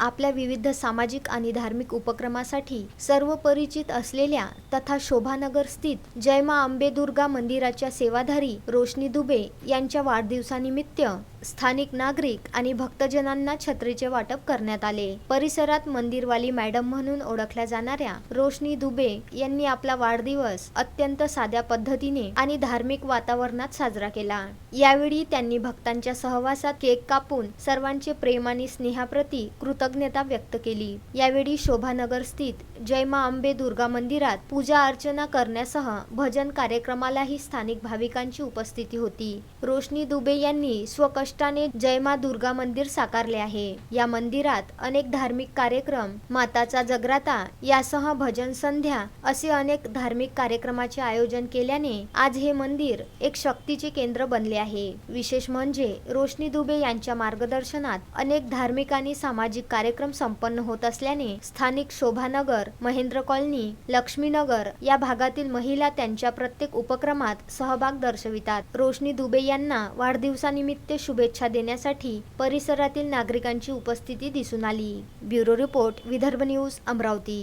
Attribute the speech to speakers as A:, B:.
A: आपल्या विविध सामाजिक आणि धार्मिक उपक्रमासाठी सर्व परिचित असलेल्या तथा शोभानगर स्थित जयमा आंबेदुर्गा मंदिराच्या सेवाधारी रोशनी दुबे यांच्या वाढदिवसानिमित्त स्थानिक नागरिक आणि भक्तजनांना छत्रीचे वाटप करण्यात आले. परिसरात मंदिरवाली मॅडम म्हणून ओळखल्या जाणाऱ्या रोशनी दुबे यांनी आपला वाढदिवस अत्यंत साध्या पद्धतीने आणि धार्मिक वातावरणात साजरा केला. यावेळी त्यांनी भक्तांच्या सहवासात केक कापून सर्वांचे प्रेम आणि स्नेहाप्रती कृतज्ञता व्यक्त केली. यावेळी शोभानगर स्थित जयमा आंबे दुर्गा मंदिरात पूजा अर्चना करण्यासह भजन कार्यक्रमालाही स्थानिक भाविकांची उपस्थिती होती. रोशनी दुबे यांनी स्वकष्टाने जयमा दुर्गा मंदिर साकारले आहे. या मंदिरात अनेक धार्मिक कार्यक्रम माताचा जगराता यासह भजन संध्या असे अनेक धार्मिक कार्यक्रमाचे आयोजन केल्याने आज हे मंदिर एक शक्तीचे केंद्र बनले आहे. विशेष म्हणजे रोशनी दुबे यांच्या मार्गदर्शनात अनेक धार्मिक आणि सामाजिक कार्यक्रम संपन्न होत असल्याने स्थानिक शोभानगर महेंद्र कॉलनी लक्ष्मीनगर या भागातील महिला त्यांच्या प्रत्येक उपक्रमात सहभाग दर्शवितात. रोशनी दुबे यांना वाढदिवसानिमित्त शुभ शुभेच्छा देण्यासाठी परिसरातील नागरिकांची उपस्थिती दिसून आली. Bureau report Vidarbha news Amravati.